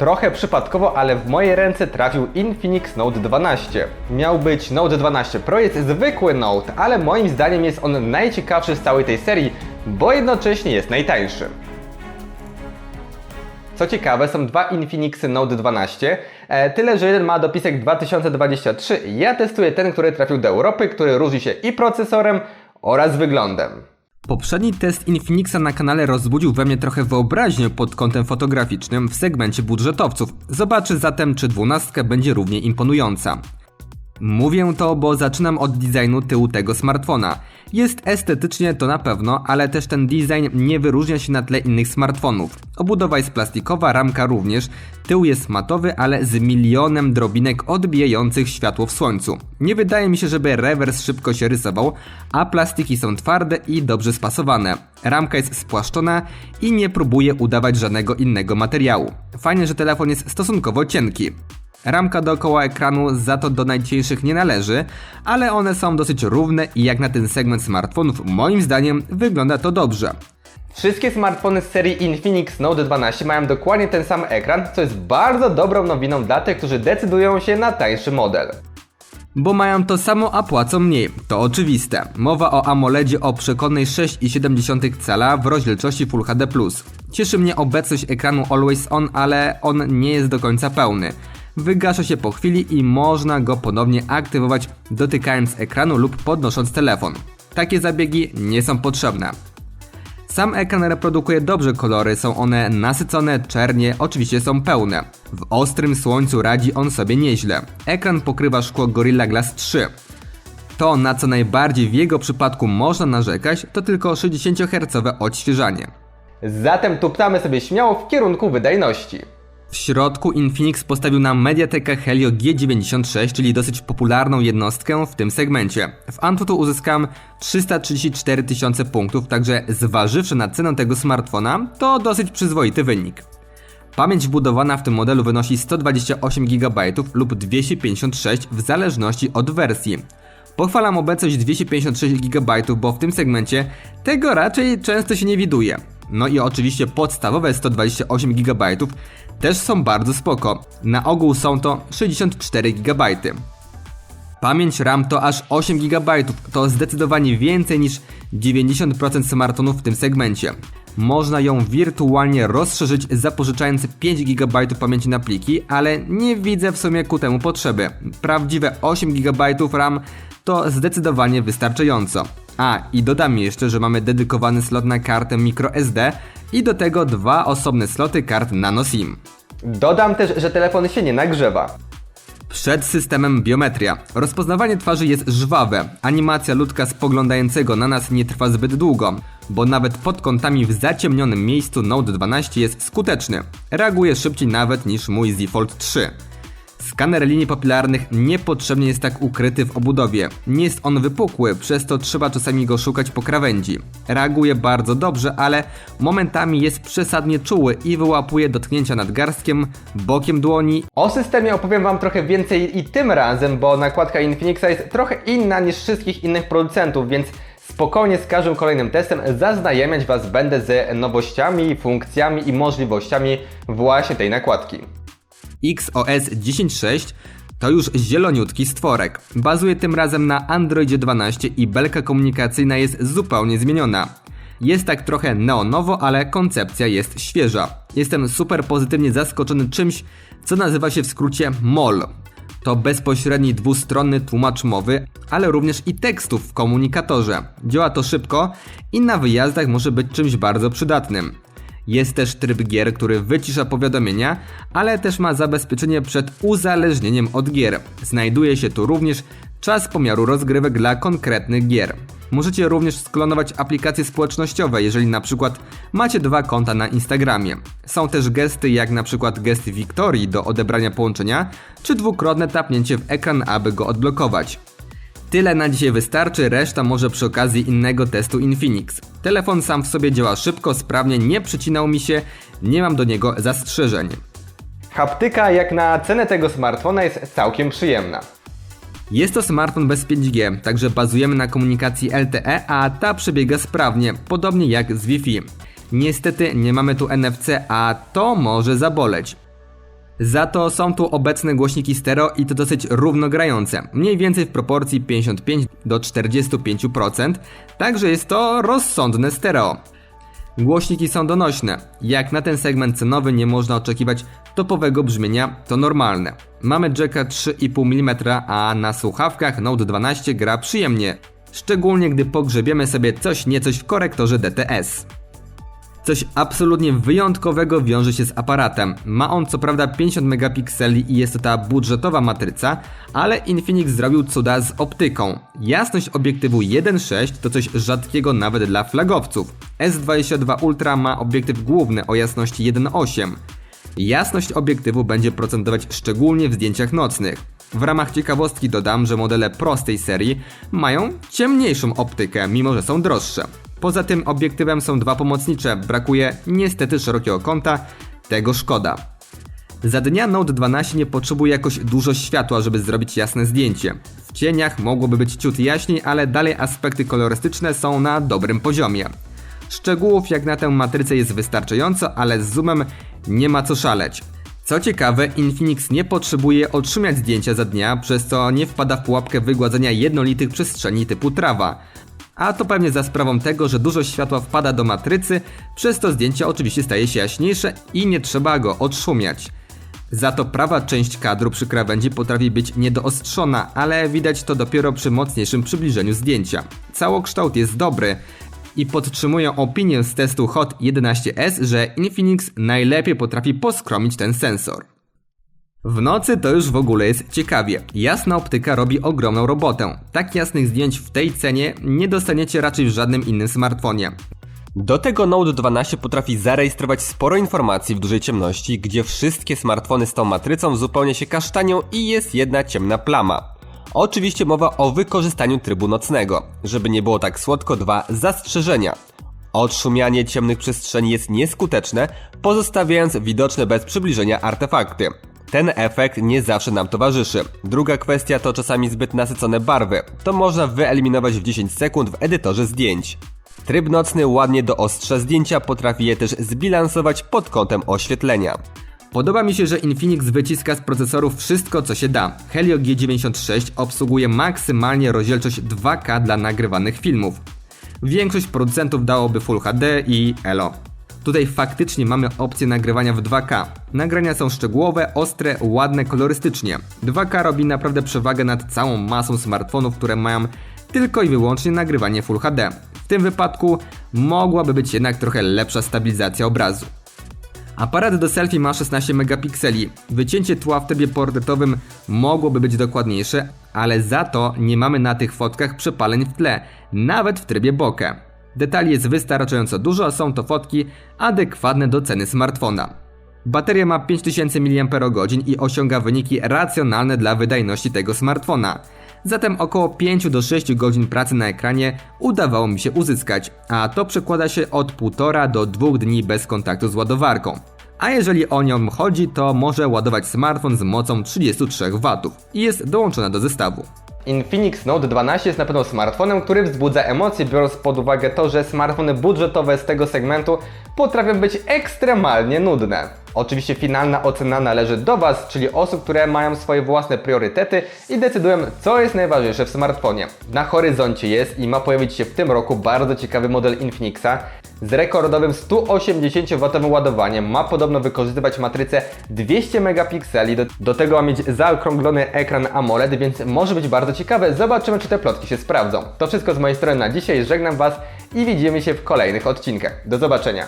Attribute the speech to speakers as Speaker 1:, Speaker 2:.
Speaker 1: Trochę przypadkowo, ale w moje ręce trafił Infinix Note 12. Miał być Note 12 Pro, jest zwykły Note, ale moim zdaniem jest on najciekawszy z całej tej serii, bo jednocześnie jest najtańszy. Co ciekawe, są dwa Infinixy Note 12, e, tyle że jeden ma dopisek 2023. Ja testuję ten, który trafił do Europy, który różni się i procesorem oraz wyglądem.
Speaker 2: Poprzedni test Infinixa na kanale rozbudził we mnie trochę wyobraźnię pod kątem fotograficznym w segmencie budżetowców. Zobaczę zatem, czy dwunastka będzie równie imponująca. Mówię to, bo zaczynam od designu tyłu tego smartfona. Jest estetycznie to na pewno, ale też ten design nie wyróżnia się na tle innych smartfonów. Obudowa jest plastikowa, ramka również, tył jest matowy, ale z milionem drobinek odbijających światło w słońcu. Nie wydaje mi się, żeby rewers szybko się rysował, a plastiki są twarde i dobrze spasowane. Ramka jest spłaszczona i nie próbuje udawać żadnego innego materiału. Fajnie, że telefon jest stosunkowo cienki. Ramka dookoła ekranu za to do najcieńszych nie należy, ale one są dosyć równe i jak na ten segment smartfonów moim zdaniem wygląda to dobrze.
Speaker 1: Wszystkie smartfony z serii Infinix Note 12 mają dokładnie ten sam ekran, co jest bardzo dobrą nowiną dla tych, którzy decydują się na tańszy model.
Speaker 2: Bo mają to samo, a płacą mniej. To oczywiste. Mowa o AMOLEDzie o przekonnej 6,7 cala w rozdzielczości Full HD+. Cieszy mnie obecność ekranu Always On, ale on nie jest do końca pełny. Wygasza się po chwili i można go ponownie aktywować dotykając ekranu lub podnosząc telefon. Takie zabiegi nie są potrzebne. Sam ekran reprodukuje dobrze kolory, są one nasycone, czernie, oczywiście są pełne. W ostrym słońcu radzi on sobie nieźle. Ekran pokrywa szkło Gorilla Glass 3. To, na co najbardziej w jego przypadku można narzekać, to tylko 60 Hz odświeżanie.
Speaker 1: Zatem tuptamy sobie śmiało w kierunku wydajności.
Speaker 2: W środku Infinix postawił na Mediatekę Helio G96, czyli dosyć popularną jednostkę w tym segmencie. W Antutu uzyskałem 334 tysiące punktów, także zważywszy na cenę tego smartfona, to dosyć przyzwoity wynik. Pamięć wbudowana w tym modelu wynosi 128 GB lub 256 w zależności od wersji. Pochwalam obecność 256 GB, bo w tym segmencie tego raczej często się nie widuje. No i oczywiście podstawowe 128 GB też są bardzo spoko. Na ogół są to 64 GB. Pamięć RAM to aż 8 GB, to zdecydowanie więcej niż 90% smartfonów w tym segmencie. Można ją wirtualnie rozszerzyć zapożyczając 5 GB pamięci na pliki, ale nie widzę w sumie ku temu potrzeby. Prawdziwe 8 GB RAM to zdecydowanie wystarczająco. A, i dodam jeszcze, że mamy dedykowany slot na kartę microSD i do tego dwa osobne sloty kart nano SIM.
Speaker 1: Dodam też, że telefon się nie nagrzewa.
Speaker 2: Przed systemem biometria. Rozpoznawanie twarzy jest żwawe. Animacja ludka spoglądającego na nas nie trwa zbyt długo, bo nawet pod kątami w zaciemnionym miejscu Note 12 jest skuteczny. Reaguje szybciej nawet niż mój Z Fold 3. Skaner linii papilarnych niepotrzebnie jest tak ukryty w obudowie. Nie jest on wypukły, przez to trzeba czasami go szukać po krawędzi. Reaguje bardzo dobrze, ale momentami jest przesadnie czuły i wyłapuje dotknięcia nadgarstkiem, bokiem dłoni.
Speaker 1: O systemie opowiem Wam trochę więcej i tym razem, bo nakładka Infinixa jest trochę inna niż wszystkich innych producentów, więc spokojnie z każdym kolejnym testem zaznajamiać Was będę z nowościami, funkcjami i możliwościami właśnie tej nakładki.
Speaker 2: XOS 10.6 to już zieloniutki stworek. Bazuje tym razem na Androidzie 12 i belka komunikacyjna jest zupełnie zmieniona. Jest tak trochę neonowo, ale koncepcja jest świeża. Jestem super pozytywnie zaskoczony czymś, co nazywa się w skrócie MOL. To bezpośredni dwustronny tłumacz mowy, ale również i tekstów w komunikatorze. Działa to szybko i na wyjazdach może być czymś bardzo przydatnym. Jest też tryb gier, który wycisza powiadomienia, ale też ma zabezpieczenie przed uzależnieniem od gier. Znajduje się tu również czas pomiaru rozgrywek dla konkretnych gier. Możecie również sklonować aplikacje społecznościowe, jeżeli na przykład macie dwa konta na Instagramie. Są też gesty jak na przykład gest Wiktorii do odebrania połączenia, czy dwukrotne tapnięcie w ekran, aby go odblokować. Tyle na dzisiaj wystarczy, reszta może przy okazji innego testu Infinix. Telefon sam w sobie działa szybko, sprawnie, nie przycinał mi się, nie mam do niego zastrzeżeń.
Speaker 1: Haptyka jak na cenę tego smartfona jest całkiem przyjemna.
Speaker 2: Jest to smartfon bez 5G, także bazujemy na komunikacji LTE, a ta przebiega sprawnie, podobnie jak z Wi-Fi. Niestety nie mamy tu NFC, a to może zaboleć. Za to są tu obecne głośniki stereo i to dosyć równo grające, mniej więcej w proporcji 55 do 45%, także jest to rozsądne stereo. Głośniki są donośne. Jak na ten segment cenowy nie można oczekiwać topowego brzmienia, to normalne. Mamy jacka 3,5 mm, a na słuchawkach Note 12 gra przyjemnie. Szczególnie gdy pogrzebiemy sobie coś niecoś w korektorze DTS. Coś absolutnie wyjątkowego wiąże się z aparatem. Ma on co prawda 50 megapikseli i jest to ta budżetowa matryca, ale Infinix zrobił cuda z optyką. Jasność obiektywu 1.6 to coś rzadkiego nawet dla flagowców. S22 Ultra ma obiektyw główny o jasności 1.8. Jasność obiektywu będzie procentować szczególnie w zdjęciach nocnych. W ramach ciekawostki dodam, że modele prostej serii mają ciemniejszą optykę, mimo że są droższe. Poza tym obiektywem są dwa pomocnicze, brakuje niestety szerokiego kąta, tego szkoda. Za dnia Note 12 nie potrzebuje jakoś dużo światła, żeby zrobić jasne zdjęcie. W cieniach mogłoby być ciut jaśniej, ale dalej aspekty kolorystyczne są na dobrym poziomie. Szczegółów jak na tę matrycę jest wystarczająco, ale z zoomem nie ma co szaleć. Co ciekawe, Infinix nie potrzebuje odszumiać zdjęcia za dnia, przez co nie wpada w pułapkę wygładzenia jednolitych przestrzeni typu trawa. A to pewnie za sprawą tego, że dużo światła wpada do matrycy, przez to zdjęcie oczywiście staje się jaśniejsze i nie trzeba go odszumiać. Za to prawa część kadru przy krawędzi potrafi być niedoostrzona, ale widać to dopiero przy mocniejszym przybliżeniu zdjęcia. Całokształt jest dobry i podtrzymuję opinię z testu Hot 11S, że Infinix najlepiej potrafi poskromić ten sensor. W nocy to już w ogóle jest ciekawie. Jasna optyka robi ogromną robotę. Tak jasnych zdjęć w tej cenie nie dostaniecie raczej w żadnym innym smartfonie.
Speaker 3: Do tego Note 12 potrafi zarejestrować sporo informacji w dużej ciemności, gdzie wszystkie smartfony z tą matrycą zupełnie się kasztanią i jest jedna ciemna plama. Oczywiście mowa o wykorzystaniu trybu nocnego. Żeby nie było tak słodko, dwa zastrzeżenia. Odszumianie ciemnych przestrzeni jest nieskuteczne, pozostawiając widoczne bez przybliżenia artefakty. Ten efekt nie zawsze nam towarzyszy. Druga kwestia to czasami zbyt nasycone barwy. To można wyeliminować w 10 sekund w edytorze zdjęć. Tryb nocny ładnie doostrza zdjęcia, potrafi je też zbilansować pod kątem oświetlenia.
Speaker 2: Podoba mi się, że Infinix wyciska z procesorów wszystko co się da. Helio G96 obsługuje maksymalnie rozdzielczość 2K dla nagrywanych filmów. Większość producentów dałoby Full HD i ELO. Tutaj faktycznie mamy opcję nagrywania w 2K. Nagrania są szczegółowe, ostre, ładne kolorystycznie. 2K robi naprawdę przewagę nad całą masą smartfonów, które mają tylko i wyłącznie nagrywanie Full HD. W tym wypadku mogłaby być jednak trochę lepsza stabilizacja obrazu. Aparat do selfie ma 16 megapikseli. Wycięcie tła w trybie portretowym mogłoby być dokładniejsze, ale za to nie mamy na tych fotkach przepaleń w tle, nawet w trybie bokeh. Detali jest wystarczająco dużo, a są to fotki adekwatne do ceny smartfona. Bateria ma 5000 mAh i osiąga wyniki racjonalne dla wydajności tego smartfona. Zatem około 5 do 6 godzin pracy na ekranie udawało mi się uzyskać, a to przekłada się od 1,5 do 2 dni bez kontaktu z ładowarką. A jeżeli o nią chodzi, to może ładować smartfon z mocą 33 W i jest dołączona do zestawu.
Speaker 1: Infinix Note 12 jest na pewno smartfonem, który wzbudza emocje, biorąc pod uwagę to, że smartfony budżetowe z tego segmentu potrafią być ekstremalnie nudne. Oczywiście finalna ocena należy do Was, czyli osób, które mają swoje własne priorytety i decydują, co jest najważniejsze w smartfonie. Na horyzoncie jest i ma pojawić się w tym roku bardzo ciekawy model Infinixa z rekordowym 180W ładowaniem. Ma podobno wykorzystywać matrycę 200 megapikseli, do, do tego ma mieć zaokrąglony ekran AMOLED, więc może być bardzo ciekawe. Zobaczymy, czy te plotki się sprawdzą. To wszystko z mojej strony na dzisiaj. Żegnam Was i widzimy się w kolejnych odcinkach. Do zobaczenia.